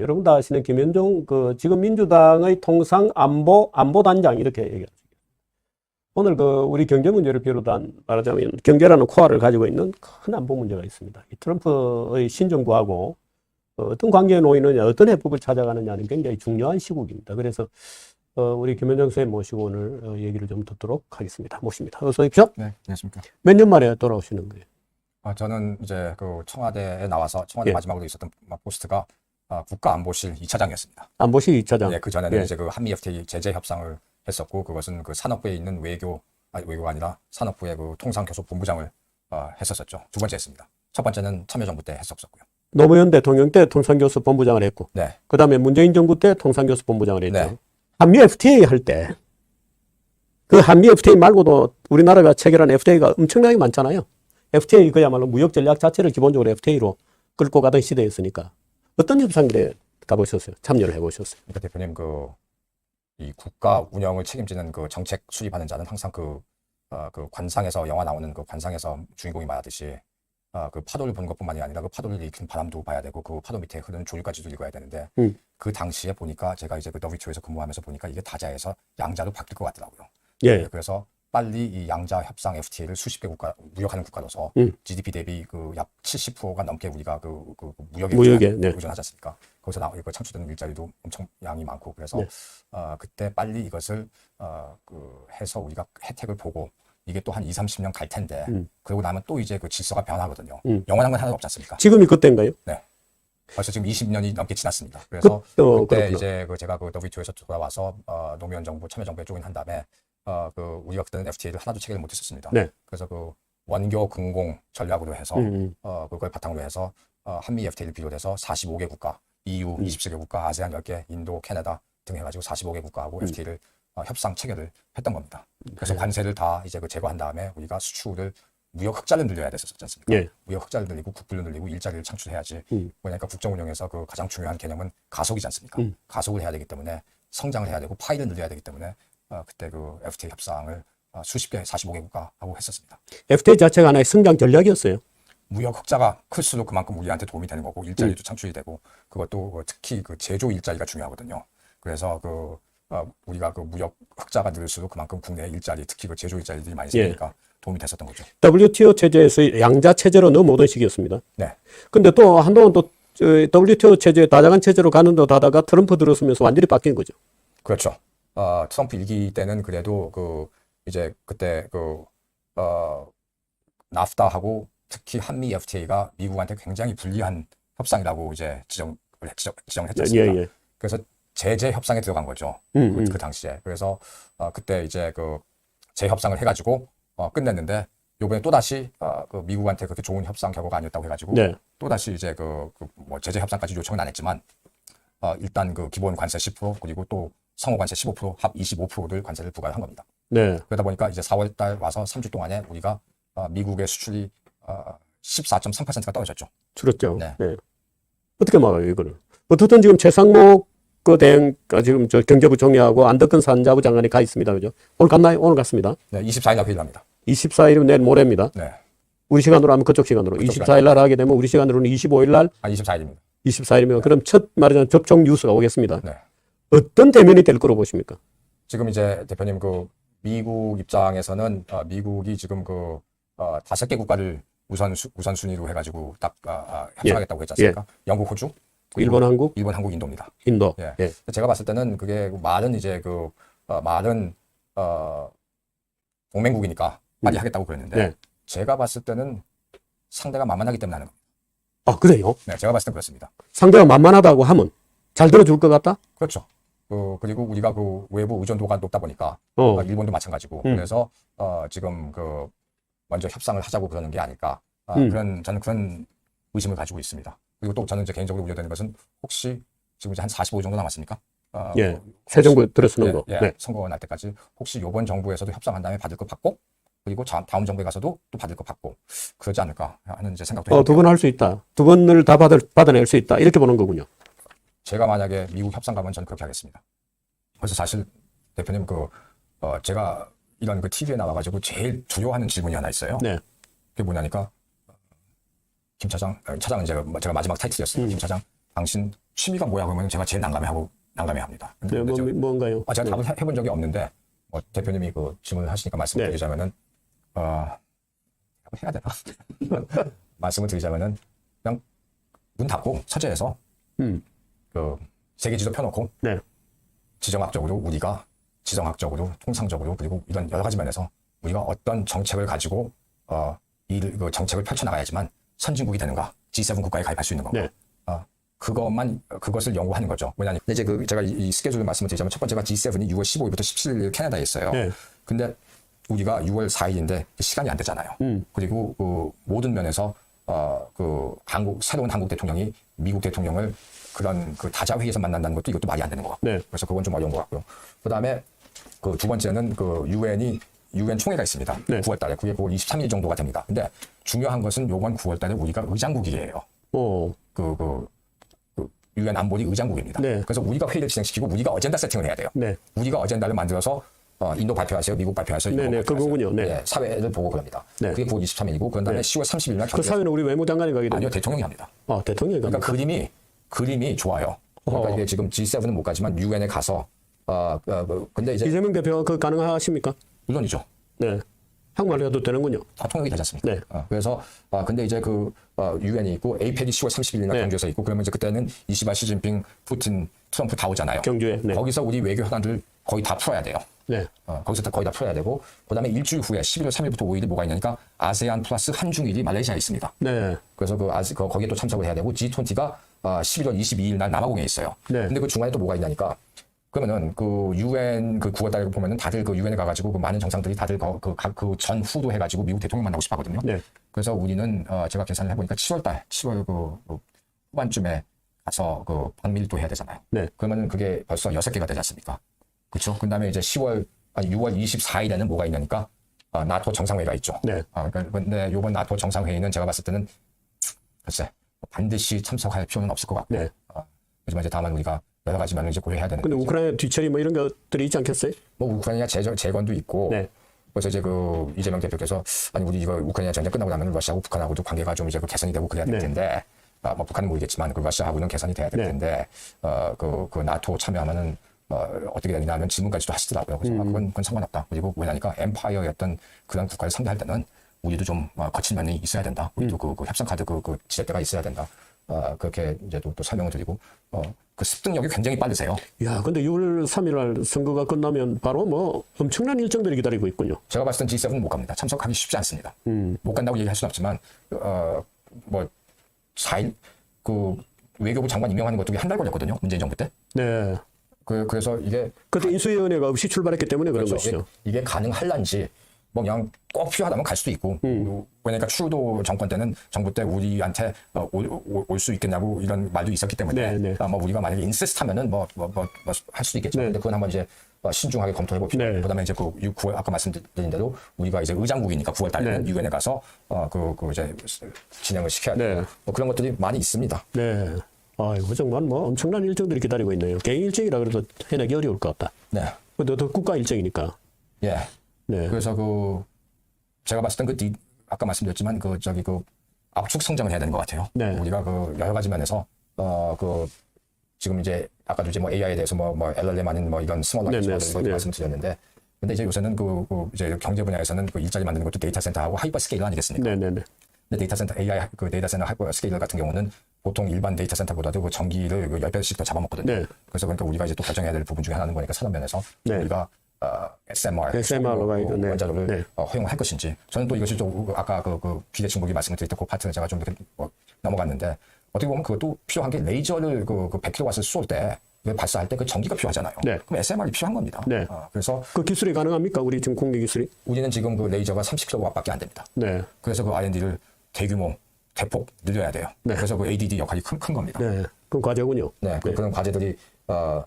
여러분 다 아시는 김현종 그 지금 민주당의 통상 안보 안보단장 이렇게 얘기하죠. 오늘 그 우리 경제 문제를 비롯한 말하자면 경제라는 코어를 가지고 있는 큰 안보 문제가 있습니다. 이 트럼프의 신정부하고 어, 어떤 관계에 놓이느냐, 어떤 해법을 찾아가느냐는 굉장히 중요한 시국입니다. 그래서 어, 우리 김현정 선생님 모시고 오늘 어, 얘기를 좀 듣도록 하겠습니다. 모십니다. 어서 오십시오. 네, 안녕하십니까. 몇 년 만에 돌아오시는 거예요? 아, 저는 이제 그 청와대에 나와서 청와대 예. 마지막으로 있었던 포스트가 아, 국가안보실 2차장이었습니다. 안보실 2차장. 예, 그 전에는 예. 이제 그 한미 FTA 제재 협상을 했었고 그것은 그 산업부에 있는 외교 아니 외교가 아니라 산업부의 그 통상교섭본부장을 어, 했었었죠. 두 번째 했습니다. 첫 번째는 참여정부 때 했었었고요. 노무현 대통령 때 통상교섭 본부장을 했고, 네, 그 다음에 문재인 정부 때 통상교섭 본부장을 했죠. 네. 한미 FTA 할 때, 그 한미 FTA 말고도 우리나라가 체결한 FTA가 엄청나게 많잖아요. FTA 그야말로 무역 전략 자체를 기본적으로 FTA로 끌고 가던 시대였으니까. 어떤 협상들에 가보셨어요? 참여를 해보셨어요? 그러니까 대표님 그 이 국가 운영을 책임지는 그 정책 수립하는 자는 항상 그, 어, 그 관상에서 영화 나오는 그 관상에서 주인공이 말하듯이 어, 그 파도를 보는 것뿐만이 아니라 그 파도를 일으키는 바람도 봐야 되고 그 파도 밑에 흐르는 조류까지도 읽어야 되는데 음. 그 당시에 보니까 제가 이제 그 WTO에서 근무하면서 보니까 이게 다자에서 양자로 바뀔 것 같더라고요. 예. 그래서 빨리 이 양자 협상 FTA를 수십 개 국가 무역하는 국가로서 음. GDP 대비 그 약 70%가 넘게 우리가 그, 그, 그 무역에 무역에, 의존- 네. 의존하지 않습니까? 거기서 나, 그 창출되는 일자리도 엄청 양이 많고 그래서 네. 어, 그때 빨리 이것을 어, 그 해서 우리가 혜택을 보고 이게 또 한 2, 30년 갈 텐데 음. 그러고 나면 또 이제 그 질서가 변하거든요. 음. 영원한 건 하나도 없지 않습니까? 지금이 그때인가요? 벌써 지금 20년이 넘게 지났습니다. 그래서 그, 어, 그렇구나. 이제 그 제가 그 WTO에서 돌아와서 어, 노무현 정부 참여정부에 조인한 다음에 어, 그 우리가 그때는 FTA를 하나도 체결을 못했었습니다. 네. 그래서 그 원교 근공 전략으로 해서 음, 음. 어, 그걸 바탕으로 해서 어, 한미 FTA를 비롯해서 45개 국가, EU 음. 27개 국가, 아세안 10개, 인도, 캐나다 등 해가지고 45개 국가하고 음. FTA를 어, 협상 체결을 했던 겁니다. 그래서 네. 관세를 다 이제 그 제거한 다음에 우리가 수출을 무역 흑자를 늘려야 됐었지 않습니까? 예. 무역 흑자를 늘리고 국부를 늘리고 일자리를 창출해야지. 음. 그러니까 국정 운영에서 그 가장 중요한 개념은 가속이지 않습니까? 음. 가속을 해야 되기 때문에 성장을 해야 되고 파이를 늘려야 되기 때문에 어, 그때 그 FTA 협상을 어, 수십 개 45개 국가하고 했었습니다. FTA 자체가 하나의 성장 전략이었어요. 무역 흑자가 클수록 그만큼 우리한테 도움이 되는 거고 일자리도 창출이 되고 그것도 그 특히 그 제조 일자리가 중요하거든요. 그래서 그 어, 우리가 그 무역 흑자가 늘수록 그만큼 국내 일자리 특히 그 제조 일자리들이 많이 예. 생기니까 도움이 됐었던 거죠. WTO 체제에서 양자 체제로 넘어오던 시기였습니다. 네. 근데 또 한동안 또 저, WTO 체제 다자간 체제로 가는 듯 하다가 트럼프 들어서면서 완전히 바뀐 거죠. 그렇죠. 어, 트럼프 일기 때는 그래도 그 이제 그때 그 어, 나프타하고 특히 한미 FTA가 미국한테 굉장히 불리한 협상이라고 이제 지정, 지정을 했지 예? 예. 그래서 제재 협상에 들어간 거죠. 음, 그, 음. 그 당시에. 그래서 어, 그때 이제 그 재협상을 해가지고 어, 끝냈는데 요번에 또 다시 어, 그 미국한테 그렇게 좋은 협상 결과가 아니었다고 해가지고 네. 또 다시 이제 그, 그뭐 제재 협상까지 요청은 안 했지만 어, 일단 그 기본 관세 10% 그리고 또 상호 관세 15%합 25%를 관세를 부과한 겁니다. 네. 그러다 보니까 이제 4월 달 와서 3주 동안에 우리가 어, 미국의 수출이 어, 14.3%가 떨어졌죠. 줄었죠. 네. 네. 어떻게 막아요, 이거를? 어쨌든 지금 최상목 그 대행, 아, 지금 저 경제부 총리하고 안덕근 산자부 장관이 가 있습니다. 그죠? 오늘 갔나요? 오늘 갔습니다. 네, 24일 날 회의를 합니다. 24일이면 내일 모레입니다. 네, 우리 시간으로 하면 그쪽 시간으로. 그쪽 24일 날 하게 되면 우리 시간으로는 25일 날, 한 24일입니다. 24일이면 그럼 첫 말하자면 접촉 뉴스가 오겠습니다. 네. 어떤 대면이 될 거로 보십니까? 지금 이제 대표님 그 미국 입장에서는 어, 미국이 지금 그 어, 다섯 개 국가를 우선 수, 우선 순위로 해가지고 딱 아, 아, 협상하겠다고 했지 않습니까? 영국, 호주, 일본, 한국, 일본, 한국, 인도입니다. 인도. 예. 예. 제가 봤을 때는 그게 말은 이제 그 어, 말은 어, 동맹국이니까 빨리 음. 하겠다고 그랬는데 네. 제가 봤을 때는 상대가 만만하기 때문에 하는 겁니다. 아, 그래요? 네, 제가 봤을 땐 그렇습니다. 상대가 만만하다고 하면 잘 들어줄 것 같다? 그렇죠. 그, 그리고 우리가 그 외부 의존도가 높다 보니까 어. 아, 일본도 마찬가지고 음. 그래서 어, 지금 그 먼저 협상을 하자고 그러는 게 아닐까 아, 음. 그런 저는 그런 의심을 가지고 있습니다. 그리고 또 저는 이제 개인적으로 우려되는 것은 혹시 지금 이제 한 45일 정도 남았습니까? 어, 예. 그새 정부 혹시- 들어서는 예, 거. 예, 네. 선거 날 때까지 혹시 이번 정부에서도 협상한 다음에 받을 거 받고 그리고 자- 다음 정부에 가서도 또 받을 거 받고 그러지 않을까 하는 이제 생각도 어. 두 번 할 수 있다. 두 번을 다 받을, 받아낼 수 있다. 이렇게 보는 거군요. 제가 만약에 미국 협상 가면 저는 그렇게 하겠습니다. 그래서 사실 대표님 그 어, 제가 이런 그 TV에 나와가지고 제일 두려워하는 질문이 하나 있어요. 네. 그게 뭐냐니까 김 차장, 아, 차장은 제가 제가 마지막 타이틀이었어요. 음. 김 차장 당신 취미가 뭐야 그러면 제가 제일 난감해하고 난감해합니다. 네, 뭐, 저- 뭔가요? 아, 제가 네. 답을 해- 해본 적이 없는데 뭐 대표님이 그 질문을 하시니까 말씀을 네. 드리자면은 어 해야 되나 말씀을 드리자면은 그냥 문 닫고 서재에서 음. 그 세계 지도 펴놓고 네. 지정학적으로 우리가 지정학적으로 통상적으로 그리고 이런 여러 가지 면에서 우리가 어떤 정책을 가지고 어 이그 정책을 펼쳐나가야지만 선진국이 되는가 G7 국가에 가입할 수 있는 건가 네. 어, 그것만 그것을 연구하는 거죠. 왜냐하면 이제 그 제가 이, 이 스케줄을 말씀을 드리자면 첫 번째가 G7이 6월 15일부터 17일 캐나다에 있어요. 네. 근데 우리가 6월 4일인데 시간이 안 되잖아요. 음. 그리고 그 모든 면에서 어 그 한국 새로운 한국 대통령이 미국 대통령을 그런 그 다자 회의에서 만난다는 것도 이것도 말이 안 되는 것 같고. 네. 그래서 그건 좀 어려운 것 같고요. 그다음에 그 두 번째는 그 유엔이 유엔 총회가 있습니다. 네. 9월 달에 그게 9월 23일 정도가 됩니다. 근데 중요한 것은 요번 9월 달에 우리가 의장국이에요. 어, 그, 그, 그 유엔 안보리 의장국입니다. 네. 그래서 우리가 회의를 진행시키고 우리가 어젠다 세팅을 해야 돼요. 네. 우리가 어젠다를 만들어서 어, 인도 발표하세요, 미국 발표하세요, 네, 일본 네. 그거군요. 네. 예, 사회를 보고 그럽니다. 네. 그게 9월 23일이고 그런 다음에 네. 10월 30일 날 그 사회는 우리 외무장관이 가게 됩니다. 아니요 대통령이 합니다. 아, 대통령이 그러니까 갑니까? 그림이 그림이 좋아요. 그러니까 어. 이게 지금 G7은 못 가지만 유엔에 가서 어, 어, 뭐, 근데 이제 이재명 대표가 그 가능하십니까? 물론이죠. 네. 한국말로 해도 되는군요. 다 통역이 되지 않습니까? 네. 어, 그래서 아 근데 이제 그 어, 유엔이 있고 에이펙이 10월 30일 날 네. 경주에서 있고 그러면 이제 그때는 이시바 시진핑, 푸틴, 트럼프 다 오잖아요. 경주에. 네. 거기서 우리 외교 현안들 거의 다 풀어야 돼요. 네. 어, 거기서 다 거의 다 풀어야 되고 그다음에 일주일 후에 11월 3일부터 5일이 뭐가 있냐니까 아세안 플러스 한중일이 말레이시아에 있습니다. 네. 그래서 그 아시 그 거기에 또 참석을 해야 되고 G20가 어, 11월 22일 날 남아공에 있어요. 네. 근데 그 중간에 또 뭐가 있냐니까 그러면은 그 유엔 그 9월 달에 보면은 다들 그 유엔에 가가지고 그 많은 정상들이 다들 그그 전후도 해가지고 미국 대통령 만나고 싶어 하거든요. 네. 그래서 우리는 어 제가 계산을 해보니까 7월 달 7월 그, 그 후반쯤에 가서 그 방밀도 해야 되잖아요. 네. 그러면은 그게 벌써 여섯 개가 되지 않습니까? 그렇죠. 그다음에 이제 10월 아니 6월 24일에는 뭐가 있냐니까 어, 나토 정상회의가 있죠. 네. 아, 그러니까 근데 요번 나토 정상회의는 제가 봤을 때는 글쎄 반드시 참석할 필요는 없을 것 같고 네. 어, 하지만 이제 다만 우리가 여러 가지 면을 이제 고려해야 되는 근데 거죠. 우크라이나 뒤처리 뭐 이런 것들이 있지 않겠어요? 뭐 우크라이나 재정, 재건도 있고 네. 그래서 이제 그 이재명 대표께서 아니 우리 이거 우크라이나 전쟁 끝나고 나면 러시아하고 북한하고도 관계가 좀 이제 그 개선이 되고 그래야 될 네. 텐데 아, 뭐 북한은 모르겠지만 그 러시아하고는 개선이 돼야 될 네. 텐데 어그 그 나토 참여하면은 어, 어떻게 되느냐 하면 질문까지도 하시더라고요. 그래서 음. 아, 그건, 그건 상관없다. 그리고 왜냐니까 엠파이어였던 그런 국가를 상대할 때는 우리도 좀 어, 거친 면이 있어야 된다. 우리도 그, 그 협상 카드 그, 그 지렛대가 있어야 된다. 어, 그렇게 이제 또, 또 설명을 드리고 어, 그 습득력이 굉장히 빠르세요. 야, 근데 6월 3일 날 선거가 끝나면 바로 뭐 엄청난 일정들이 기다리고 있군요. 제가 봤을 땐 G7은 못 갑니다. 참석하기 쉽지 않습니다. 음. 못 간다고 얘기할 수는 없지만 어 뭐 4일 그 외교부 장관 임명하는 것도 한 달 걸렸거든요. 문재인 정부 때. 네. 그 그래서 이게 그때 인수위원회가 없이 출발했기 때문에 그런 그렇죠. 것이죠. 이게, 이게 가능할란지 뭐 그냥 꼭 필요하다면 갈 수도 있고 음. 왜냐니까 추도 정권 때는 정부 때 우리한테 어, 올수 있겠냐고 이런 말도 있었기 때문에 네, 네. 아, 뭐 우리가 만약에 인시스트하면은 뭐 뭐 뭐 할 수도 있겠죠. 네. 근데 그건 한번 이제 어, 신중하게 검토해 봅시다. 네. 그다음에 이제 그 9월 아까 말씀드린 대로 우리가 이제 의장국이니까 9월 달에는 네. 유엔에 가서 어그 그 이제 진행을 시켜야 돼요. 네. 뭐 그런 것들이 많이 있습니다. 네. 아이고, 정말 뭐 엄청난 일정들이 기다리고 있네요. 개인 일정이라 그래도 해내기 어려울 것 같다. 네. 근데 더 국가 일정이니까. 예. 네. 그래서 그 제가 봤을 땐그뒤 아까 말씀드렸지만 그 저기 그 압축 성장을 해야 되는 것 같아요. 네. 우리가 그 여러 가지 면에서 어 그 지금 이제 아까도 이제 뭐 AI에 대해서 뭐, 뭐 LLM 아닌 뭐 이런 스몰 네, 랭귀지 네, 모델 네. 말씀드렸는데 근데 이제 요새는 그, 그 이제 경제 분야에서는 그 일자리 만드는 것도 데이터 센터하고 하이퍼 스케일 아니겠습니까? 네네 네. 근데 데이터 센터 AI 그 데이터 센터 하이퍼 스케일 같은 경우는 보통 일반 데이터 센터보다도 그 전기를 그 10배씩 더 잡아먹거든요. 네. 그래서 그러니까 우리가 이제 또 결정해야 될 부분 중에 하나는 거니까 산업 면에서 네. 우리가 어, SMR, SMR 로 가이드, 네. 원자로를 네. 어, 허용할 것인지 저는 또 이것이 좀 아까 그, 그 비대칭국이 말씀을 드렸던 그 파트는 제가 좀 이렇게 뭐 넘어갔는데 어떻게 보면 그것도 필요한 게 레이저를 그, 그 100kW을 쏠때 발사할 때 그 전기가 필요하잖아요. 네. 그럼 SMR이 필요한 겁니다. 네. 어, 그래서 그 기술이 가능합니까? 우리 지금 공개 기술이? 우리는 지금 그 레이저가 30kW밖에 안 됩니다. 네. 그래서 그 R&D를 대규모 대폭 늘려야 돼요. 네. 그래서 그 ADD 역할이 큰, 큰 겁니다. 네, 네. 그건 과제군요. 그, 런 과제들이 어,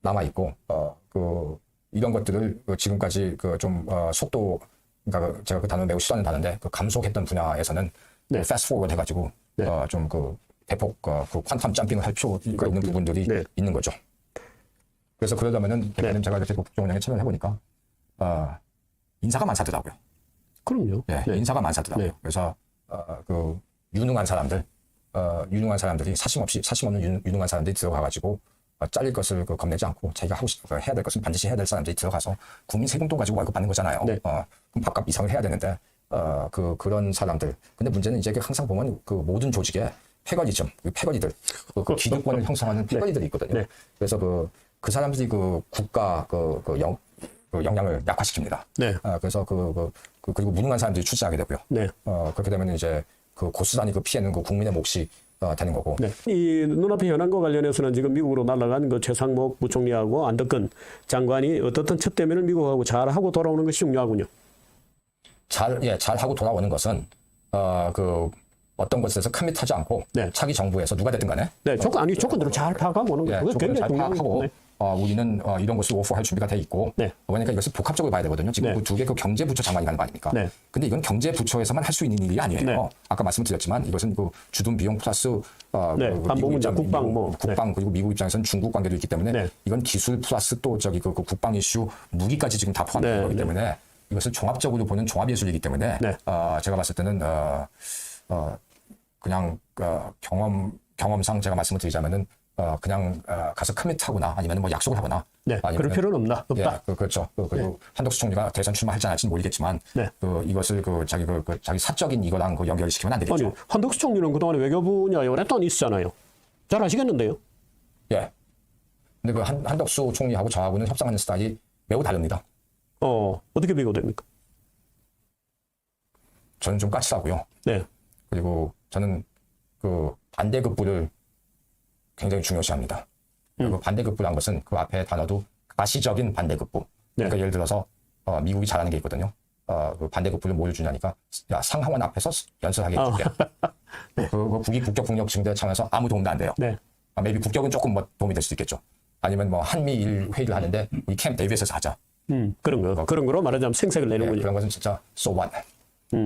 남아 있고 어, 그 이런 것들을 그 지금까지 그좀 어, 속도 그러니까 그 제가 그 단어 매우 싫어하는 단어인데 그 감속했던 분야에서는 네. 패스트 포워드 해가지고 네. 어, 좀그 대폭 어, 그 퀀텀 점핑을 할 필요가 있는 부분들이 네. 있는 거죠. 그래서 그러려면은 대표님 제가 이렇게 국정 운영에 참여를 해보니까 어, 인사가 많사더라고요. 그럼요. 예, 네. 인사가 많사더라고요. 네. 그래서 어, 그 유능한 사람들 어, 유능한 사람들이 사심 없이 사심 없는 유, 유능한 사람들이 들어가가지고 어, 잘릴 것을 그 겁내지 않고 자기가 하고 싶, 그 해야 될 것은 반드시 해야 될 사람들이 들어가서 국민 세금돈 가지고 월급 받는 거잖아요. 네. 어, 그럼 밥값 이상을 해야 되는데 어, 그 그런 사람들. 근데 문제는 이제 그 항상 보면 그 모든 조직에 패거리즘, 그 패거리들, 그, 그 기득권을 형성하는 패거리들이 있거든요. 네. 그래서 그, 그 사람들이 그 국가 그, 그 영, 그 영향을 약화시킵니다. 네. 아, 그래서 그, 그, 그, 그리고 무능한 사람들이 출세하게 되고요. 네. 어, 그렇게 되면 이제 그 고스란히 그 피해는 그 국민의 몫이 어, 되는 거고. 네. 이 눈앞의 현안과 관련해서는 지금 미국으로 날아간 그 최상목 부총리하고 안덕근 장관이 어떻든 첫 대면을 미국하고 잘 하고 돌아오는 것이 중요하군요. 잘, 예, 잘 하고 돌아오는 것은, 어, 그, 어떤 것에서 커밋하지 않고, 네. 차기 정부에서 누가 됐든 간에, 네, 조건 아니 조건대로 잘 파악하고 오는 예, 거예요. 그게 굉장히 잘 중요한 파악하고. 네. 어, 우리는 어, 이런 것을 오퍼할 준비가 돼 있고, 네. 그러니까 이것을 복합적으로 봐야 되거든요. 지금 네. 그 두개 그 경제부처 장관이 가는 거 아닙니까? 네. 근데 이건 경제부처에서만 할 수 있는 일이 아니에요. 네. 아까 말씀드렸지만 이것은 그 주둔 비용 플러스 어, 네, 그, 미국 입장, 국방 미국, 뭐, 국방 그리고 미국 입장에서는 중국 관계도 있기 때문에 네. 이건 기술 플러스 또 저기 그, 그 국방 이슈 무기까지 지금 다 포함되는 네, 거기 네. 때문에 이것을 종합적으로 보는 종합 예술이기 때문에 네. 어, 제가 봤을 때는 어, 어, 그냥 어, 경험 경험상 제가 말씀을 드리자면은 어, 그냥 어, 가서 커밋하거나 아니면 뭐 약속을 하거나 네, 아니면은- 그럴 필요는 없나? 예, 없다. 그, 그렇죠. 그, 그리고 한덕수 총리가 대선 출마할지 안 할지는 모르겠지만 네. 그 이것을 그 자기 그, 그 자기 사적인 이거랑 그 연결시키면 안 되겠죠. 아니, 한덕수 총리는 그동안에 외교 분야에 오랫동안 있었잖아요. 잘 아시겠는데요? 예. 근데 그 한, 한덕수 총리하고 저하고는 협상하는 스타일이 매우 다릅니다. 어, 어떻게 비교됩니까? 저는 좀 까칠하고요. 네. 그리고 저는 그 반대급부를 굉장히 중요시합니다. 음. 그 반대급부란 것은 그 앞에 단어도 가시적인 반대급부. 네. 그러니까 예를 들어서 어, 미국이 잘하는 게 있거든요. 어, 그 반대급부를 뭘 주냐니까 야 상하원 앞에서 연설하게 해줄게. 그, 그 국익 국격 국력 증대 차원에서 아무 도움도 안 돼요. 네. 아, maybe 국격은 조금 뭐 도움이 될 수도 있겠죠. 아니면 뭐 한미일 회의를 하는데 우리 캠 데이비스에서 하자. 음, 그런 거. 그런 거로 말하자면 생색을 예, 내는군요. 그런 것은 진짜 so what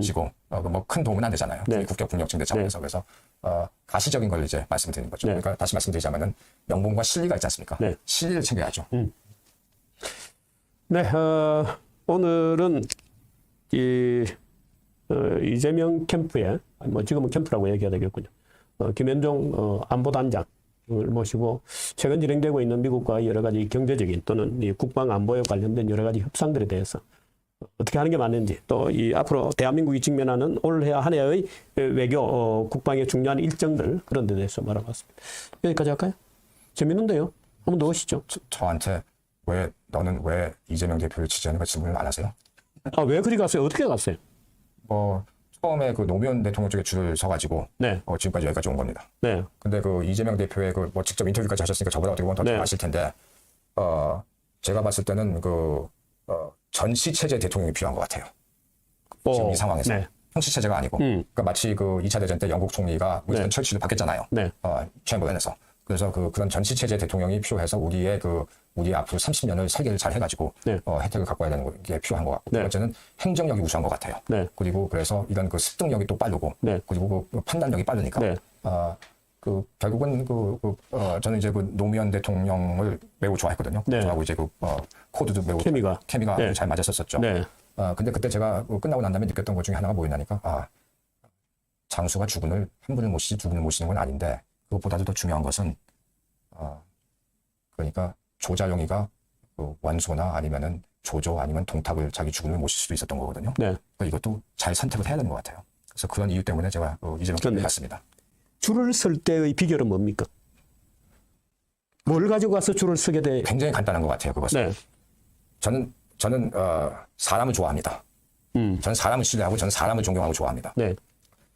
시고 어, 뭐큰 도움은 안 되잖아요. 음. 네. 국격 국력 증대 차원에서 그래서 어, 가시적인 걸 이제 말씀드리는 거죠. 네. 그러니까 다시 말씀드리자면은 명분과 실리가 있지 않습니까? 네. 실리를 챙겨야죠. 네, 어, 오늘은 이 어, 이재명 캠프에 뭐 지금은 캠프라고 얘기해야 되겠군요. 어, 김현종 어, 안보단장을 모시고 최근 진행되고 있는 미국과 여러 가지 경제적인 또는 이 국방 안보에 관련된 여러 가지 협상들에 대해서 어떻게 하는 게 맞는지 또 이 앞으로 대한민국이 직면하는 올해 한 해의 외교 어, 국방의 중요한 일정들 그런 데 대해서 말해봤습니다. 여기까지 할까요? 재밌는데요. 한번 더 오시죠. 저, 저한테 왜 너는 왜 이재명 대표를 지지하는 거 질문을 안 하세요? 아, 왜 그리 갔어요? 어떻게 갔어요? 뭐 처음에 그 노무현 대통령 쪽에 줄을 서가지고 네, 어, 지금까지 여기까지 온 겁니다. 네, 근데 그 이재명 대표의 그 뭐 직접 인터뷰까지 하셨으니까 저보다 어떻게 보면 더 네. 잘 아실 텐데, 어, 제가 봤을 때는 그, 어, 전시 체제 대통령이 필요한 것 같아요. 지금 어, 이 상황에서. 네. 형식 체제가 아니고. 음. 그러니까 마치 그 2차 대전 때 영국 총리가 윈스턴 네. 철치를 바뀌었잖아요. 네. 어, 챔버len에서. 그래서 그, 그런 전시 체제 대통령이 필요해서 우리의 그, 우리 앞으로 30년을 설계를 잘 해가지고, 네. 어, 혜택을 갖고 와야 되는 게 필요한 것 같고. 네. 두 번째는 행정력이 우수한 것 같아요. 네. 그리고 그래서 이런 그 습득력이 또 빠르고, 네. 그리고 그 판단력이 빠르니까, 네. 아, 그 결국은 그, 그 어, 저는 이제 그 노무현 대통령을 매우 좋아했거든요. 네. 저하고 이제 그 어, 코드도 매우 케미가. 케미가 네. 잘 맞았었죠. 네. 아, 근데 그때 제가 그 끝나고 난 다음에 느꼈던 것 중에 하나가 뭐였냐니까, 아, 장수가 주군을 한 분을 모시지 두 분을 모시는 건 아닌데 그것보다도 더 중요한 것은, 어, 그러니까 조자룡이가 그 원소나 아니면은 조조 아니면 동탁을 자기 주군을 모실 수도 있었던 거거든요. 네. 그러니까 이것도 잘 선택을 해야 되는 것 같아요. 그래서 그런 이유 때문에 제가 어, 이재명. 대표를 갔습니다. 줄을 쓸 때의 비결은 뭡니까? 뭘 가지고 가서 줄을 쓰게 돼? 굉장히 간단한 것 같아요. 그것은. 네. 저는 저는 어, 사람을 좋아합니다. 음. 저는 사람을 신뢰하고 저는 사람을 존경하고 좋아합니다. 네.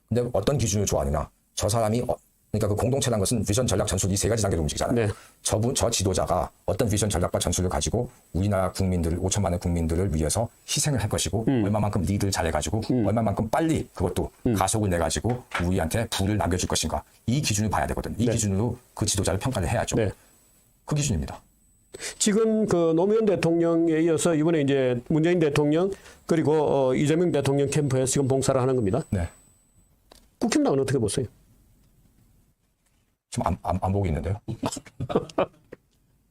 근데 어떤 기준으로 좋아하느냐? 저 사람이 어, 그러니까 그 공동체라는 것은 비전, 전략, 전술 이 세 가지 단계로 움직이잖아요. 네. 저분 저 지도자가 어떤 비전, 전략과 전술을 가지고 우리나라 국민들 5천만의 국민들을 위해서 희생을 할 것이고 음. 얼마만큼 리드를 잘해가지고 얼마만큼 빨리 그것도 음. 가속을 내가지고 우리한테 부를 남겨줄 것인가 이 기준을 봐야 되거든. 이 네. 기준으로 그 지도자를 평가를 해야죠. 네. 그 기준입니다. 지금 그 노무현 대통령에 이어서 이번에 이제 문재인 대통령 그리고 어, 이재명 대통령 캠프에서 지금 봉사를 하는 겁니다. 네. 국힘당은 어떻게 보세요? 지금 안, 안, 안 보고 있는데요.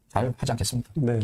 잘 하지 않겠습니까? 네.